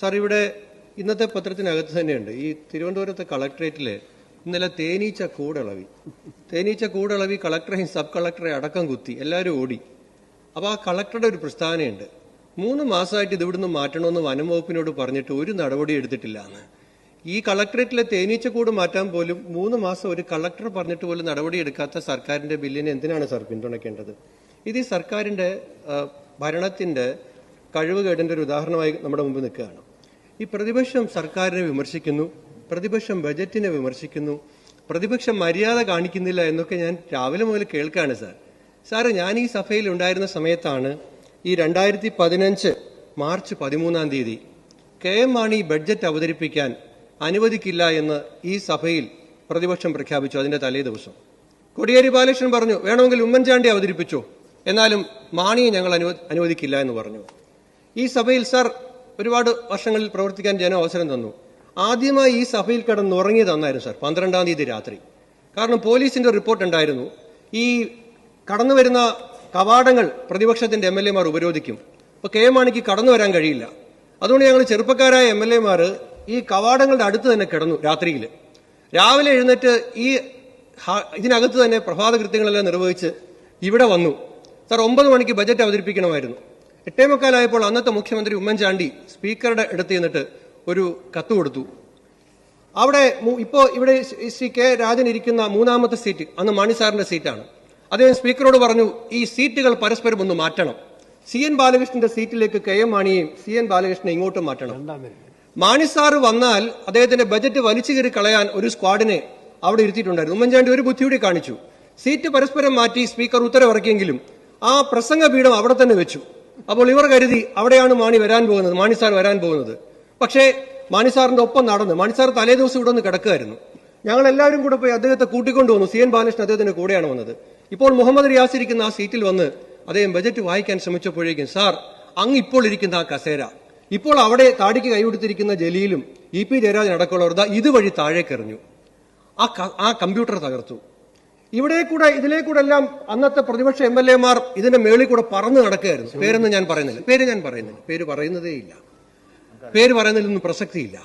Sir ഇവിടെ ഇന്നത്തെ പത്രത്തിനകത്ത് തന്നെയുണ്ട്. ഈ തിരുവനന്തപുരത്തെ കളക്ടറേറ്റിൽ ഇന്നലെ തേനീച്ച കൂടളവി. തേനീച്ച കൂടളവി കളക്ടറെയും സബ് കളക്ടറെ അടക്കം കുത്തി എല്ലാവരും ഓടി. അപ്പോൾ ആ കളക്ടറുടെ ഒരു പ്രസ്താവനയുണ്ട്. മൂന്ന് മാസമായിട്ട് ഇത് ഇവിടുന്ന് മാറ്റണമെന്ന് വനം വകുപ്പിനോട് പറഞ്ഞിട്ട് ഒരു നടപടി എടുത്തിട്ടില്ല എന്ന് ഈ കളക്ടറേറ്റിലെ തേനീച്ച തേനീച്ചക്കൂട് മാറ്റാൻ പോലും മൂന്ന് മാസം ഒരു കളക്ടർ പറഞ്ഞിട്ട് പോലും നടപടി എടുക്കാത്ത സർക്കാരിന്റെ ബില്ലിനെ എന്തിനാണ് സാർ പിന്തുണയ്ക്കേണ്ടത്? ഇത് ഈ സർക്കാരിന്റെ ഭരണത്തിന്റെ കഴിവുകേടിന്റെ ഒരു ഉദാഹരണമായി നമ്മുടെ മുമ്പ് നിൽക്കുകയാണ്. ഈ പ്രതിപക്ഷം സർക്കാരിനെ വിമർശിക്കുന്നു പ്രതിപക്ഷം ബജറ്റിനെ വിമർശിക്കുന്നു പ്രതിപക്ഷം മര്യാദ കാണിക്കുന്നില്ല എന്നൊക്കെ ഞാൻ രാവിലെ മുതൽ കേൾക്കുകയാണ് സാർ. സാറ് ഞാൻ ഈ സഭയിൽ ഉണ്ടായിരുന്ന സമയത്താണ് ഈ രണ്ടായിരത്തി പതിനഞ്ച് മാർച്ച് പതിമൂന്നാം തീയതി കെ എം മാണി ബഡ്ജറ്റ് അവതരിപ്പിക്കാൻ അനുവദിക്കില്ല എന്ന് ഈ സഭയിൽ പ്രതിപക്ഷം പ്രഖ്യാപിച്ചു അതിന്റെ തലേ ദിവസം. കോടിയേരി ബാലകൃഷ്ണൻ പറഞ്ഞു വേണമെങ്കിൽ ഉമ്മൻചാണ്ടി അവതരിപ്പിച്ചു? എന്നാലും മാണിയെ ഞങ്ങൾ അനുവ- അനുവദിക്കില്ല എന്ന് പറഞ്ഞു. ഈ സഭയിൽ സാർ ഒരുപാട് വർഷങ്ങളിൽ പ്രവർത്തിക്കാൻ ജനം അവസരം തന്നു. ആദ്യമായി ഈ സഭയിൽ കിടന്നുറങ്ങി തന്നായിരുന്നു സാർ പന്ത്രണ്ടാം തീയതി രാത്രി. കാരണം പോലീസിന്റെ റിപ്പോർട്ട് ഉണ്ടായിരുന്നു ഈ കടന്നു വരുന്ന കവാടങ്ങൾ പ്രതിപക്ഷത്തിന്റെ എം എൽ എമാർ ഉപരോധിക്കും. അപ്പോൾ കെ മാണിക്ക് കടന്നു വരാൻ കഴിയില്ല. അതുകൊണ്ട് ഞങ്ങൾ ചെറുപ്പക്കാരായ എം എൽ എമാർ ഈ കവാടങ്ങളുടെ അടുത്ത് തന്നെ കിടന്നു രാത്രിയിൽ രാവിലെ എഴുന്നേറ്റ് ഈ ഇതിനകത്ത് തന്നെ പ്രഭാത കൃത്യങ്ങളെല്ലാം നിർവഹിച്ച് ഇവിടെ വന്നു. സാർ ഒമ്പത് മണിക്ക് ബജറ്റ് അവതരിപ്പിക്കണമായിരുന്നു. എട്ടേ മുക്കാലായപ്പോൾ അന്നത്തെ മുഖ്യമന്ത്രി ഉമ്മൻചാണ്ടി സ്പീക്കറുടെ അടുത്ത് ചെന്നിട്ട് ഒരു കത്ത് കൊടുത്തു. അവിടെ ഇപ്പോൾ ഇപ്പോ ഇവിടെ ശ്രീ- ശ്രീ കെ രാജൻ ഇരിക്കുന്ന മൂന്നാമത്തെ സീറ്റ് അന്ന് മാണി സാറിന്റെ സീറ്റാണ്. അദ്ദേഹം സ്പീക്കറോട് പറഞ്ഞു ഈ സീറ്റുകൾ പരസ്പരം ഒന്ന് മാറ്റണം. സി എൻ ബാലകൃഷ്ണന്റെ സീറ്റിലേക്ക് കെ എം മാണിയെയും സി എൻ ബാലകൃഷ്ണനെ ഇങ്ങോട്ടും മാറ്റണം. മാണി സാറ് വന്നാൽ അദ്ദേഹത്തിന്റെ ബജറ്റ് വലിച്ചു കയറി കളയാൻ ഒരു സ്ക്വാഡിനെ അവിടെ ഇരുത്തിയിട്ടുണ്ടായിരുന്നു. ഉമ്മൻചാണ്ടി ഒരു ബുദ്ധിയോടെ കാണിച്ചു. സീറ്റ് പരസ്പരം മാറ്റി സ്പീക്കർ ഉത്തരവിറക്കിയെങ്കിലും ആ പ്രസംഗ പീഠം അവിടെ തന്നെ വെച്ചു. അപ്പോൾ ഇവർ കരുതി അവിടെയാണ് മാണി വരാൻ പോകുന്നത് മാണി സാർ വരാൻ പോകുന്നത്. പക്ഷേ മാണി സാറിന്റെ ഒപ്പം നടന്ന് മാണി സാർ തലേ ദിവസം ഇവിടെ ഒന്ന് കിടക്കുമായിരുന്നു. ഞങ്ങൾ എല്ലാവരും കൂടെ പോയി അദ്ദേഹത്തെ കൂട്ടിക്കൊണ്ടു വന്നു. സി എൻ ബാലകൃഷ്ണൻ അദ്ദേഹത്തിന്റെ കൂടെയാണ് വന്നത്. ഇപ്പോൾ മുഹമ്മദ് റിയാസ് ഇരിക്കുന്ന ആ സീറ്റിൽ വന്ന് അദ്ദേഹം ബജറ്റ് വായിക്കാൻ ശ്രമിച്ചപ്പോഴേക്കും സാർ അങ്ങ് ഇപ്പോൾ ഇരിക്കുന്ന ആ കസേര. ഇപ്പോൾ അവിടെ താടിക്ക് കൈകൊടുത്തിരിക്കുന്ന ജലീലും ഇ പി ജയരാജൻ അടക്കമുള്ളവർ ഇതുവഴി താഴേക്കെറിഞ്ഞു. ആ ആ കമ്പ്യൂട്ടർ തകർത്തു. ഇവിടെ കൂടെ ഇതിലേ കൂടെ എല്ലാം അന്നത്തെ പ്രതിപക്ഷ എം എൽ എമാർ ഇതിന്റെ മേളിൽ കൂടെ പറന്ന് നടക്കുകയായിരുന്നു. പേരെന്ന് ഞാൻ പറയുന്നില്ല. പേര് ഞാൻ പറയുന്നില്ല. പേര് പറയുന്നതേ ഇല്ല. പേര് പറയുന്നതിലൊന്നും പ്രസക്തിയില്ല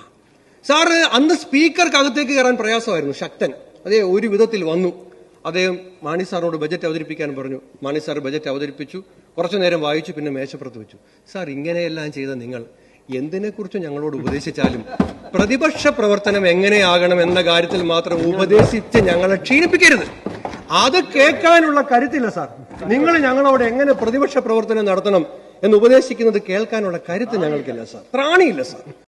സാറ് അന്ന് സ്പീക്കർക്ക് അകത്തേക്ക് കയറാൻ പ്രയാസമായിരുന്നു. ശക്തൻ. അതേ ഒരു വിധത്തിൽ വന്നു. അദ്ദേഹം മാണി സാറിനോട് ബജറ്റ് അവതരിപ്പിക്കാൻ പറഞ്ഞു. മാണി സാർ ബജറ്റ് അവതരിപ്പിച്ചു. കുറച്ചു നേരം വായിച്ചു പിന്നെ മേശപ്പുറത്ത് വെച്ചു. സാർ ഇങ്ങനെയെല്ലാം ചെയ്ത നിങ്ങൾ എന്തിനെക്കുറിച്ച് ഞങ്ങളോട് ഉപദേശിച്ചാലും പ്രതിപക്ഷ പ്രവർത്തനം എങ്ങനെയാകണം എന്ന കാര്യത്തിൽ മാത്രം ഉപദേശിച്ച് ഞങ്ങളെ ക്ഷീണിപ്പിക്കരുത്. അത് കേൾക്കാനുള്ള കരുത്തില്ല സാർ. നിങ്ങൾ ഞങ്ങളോട് എങ്ങനെ പ്രതിപക്ഷ പ്രവർത്തനം നടത്തണം എന്ന് ഉപദേശിക്കുന്നത് കേൾക്കാനുള്ള കരുത്ത് ഞങ്ങൾക്കില്ല സാർ. ത്രാണിയില്ല സാർ.